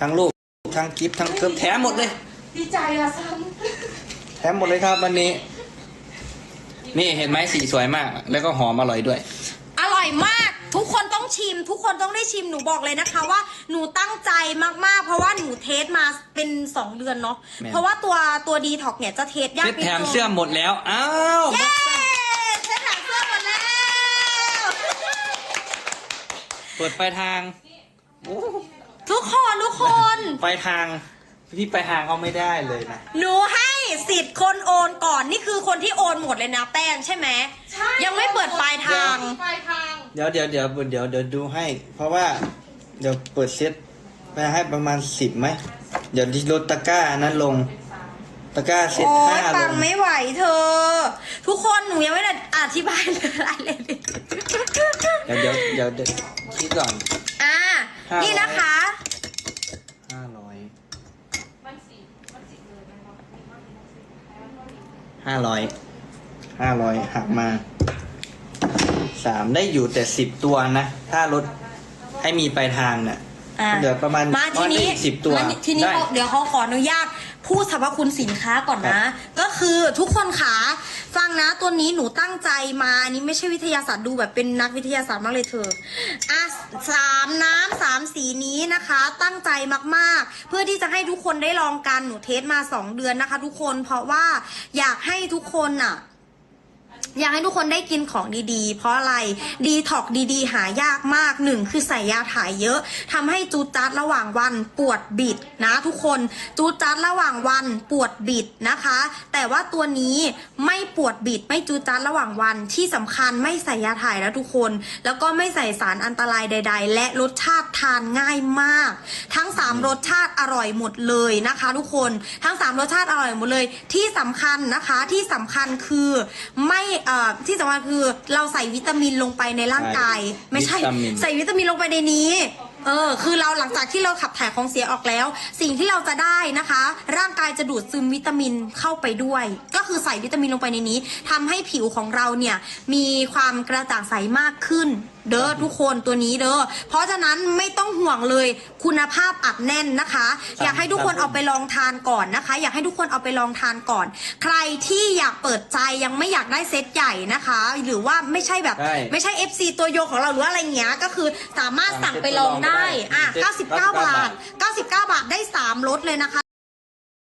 ทั้งลูกทั้งกิฟต์ทั้งเกือบแถมหมดเลย ดีใจอะซันแถมหมดเลยครับวันนี้ นี่เห็นไหมสีสวยมาก แล้วก็หอมอร่อยด้วย อร่อยมาก ทุกคนต้องชิม ทุกคนต้องได้ชิมหนูบอกเลยนะคะ ว่าหนูตั้งใจมากๆ เพราะว่าหนูเทสมาเป็น 2 เดือนเนาะแม่น เพราะว่าตัวตัวดีท็อกเนี่ยจะเทสยากเซ็ตนิดแถมนึงเสื้อหมดแล้ว อ้าวเย้เทสแถมเสื้อหมดแล้ว เปิดปลายทางโอ้ ทุกคนทุกคนปลายทางพี่ปลายทางเขาไม่ได้เลยนะ หนูให้สิทธิ์คนโอนก่อนนี่คือคนที่โอนหมดเลยนะแป้งใช่ไหม ใช่ยังไม่เปิดปลายทาง ปลายทาง เดี๋ยวเดี๋ยวเดี๋ยวเดี๋ยวเดี๋ยวดูให้ เพราะว่า เดี๋ยวเปิดเซตไปให้ประมาณสิบไหม เดี๋ยวลดตะกร้าอันนั้นลง ตะกร้าเซตโอ้ห้ายลปังงไม่ไหวเธอ ทุกคนหนูยังไม่ได้อธิบายอะไรเลย เดี๋ยวเดี๋ยวเดี๋ยวเดี๋ยวคิดก่อน อ่า ห้าร้อย นี่นะคะ ห้าร้อย มันสีมันสีเลยนะครับมีมากมีสีแล้วก็มี ห้าร้อยห้าร้อยหักมาสามได้อยู่แต่สิบตัวนะ ถ้าลดให้มีปลายทางน่ะอ่าเหลือประมาณมาทีนี้สิบตัวมาทีนี้ได้เขาเดี๋ยวเขาขออนุญาตพูดสรรพคุณสินค้าก่อนนะ ก็คือทุกคนขา ฟังนะตัวนี้หนูตั้งใจมาอันนี้ไม่ใช่วิทยาศาสตร์ดูแบบเป็นนักวิทยาศาสตร์มากเลยเธออะสามน้ำสามสีนี้นะคะ ตั้งใจมากๆ เพื่อที่จะให้ทุกคนได้ลองกันหนูเทสมาสองเดือนนะคะ ทุกคนเพราะว่าอยากให้ทุกคนอะ อยากให้ทุกคนได้กินของดีๆ เพราะอะไรดีท็อกดี ๆ หายากมากหนึ่งคือใส่ยาถ่ายเยอะทำให้จูดจัดระหว่างวันปวดบิดนะทุกคนจูดจัดระหว่างวันปวดบิดนะคะ แต่ว่าตัวนี้ไม่ปวดบิดไม่จูดจัดระหว่างวันที่สำคัญไม่ใส่ยาถ่ายนะทุกคน แล้วก็ไม่ใส่สารอันตรายใด ๆ และรสชาติทานง่ายมาก ทั้งสามรสชาติอร่อยหมดเลยนะคะ ทุกคนทั้งสามรสชาติอร่อยหมดเลย ที่สำคัญนะคะที่สำคัญคือไม่เอ่อที่สำคัญคือเราใส่วิตามินลงไปในร่างกายใช่ไม่ใช่ วิตามิน ใส่วิตามินลงไปในนี้ เออ คือเราหลังจากที่เราขับถ่ายของเสียออกแล้ว สิ่งที่เราจะได้นะคะ ร่างกายจะดูดซึมวิตามินเข้าไปด้วย ก็คือใส่วิตามินลงไปในนี้ทำให้ผิวของเราเนี่ยมีความกระจ่างใสมากขึ้นเด้อทุกคนตัวนี้เด้อเพราะฉะนั้นไม่ต้องห่วงเลยคุณภาพอัดแน่นนะคะ อยากให้ทุกคนเอาไปลองทานก่อนนะคะ อยากให้ทุกคนเอาไปลองทานก่อน ใครที่อยากเปิดใจยังไม่อยากได้เซตใหญ่นะคะ หรือว่าไม่ใช่แบบ ใช่ไม่ใช่ FC ตัวโยงของเราหรือว่าอะไรเงี้ยก็คือสามารถสั่งไปลองได้อะ99 บาท 99 บาทได้ 3รสเลยนะคะ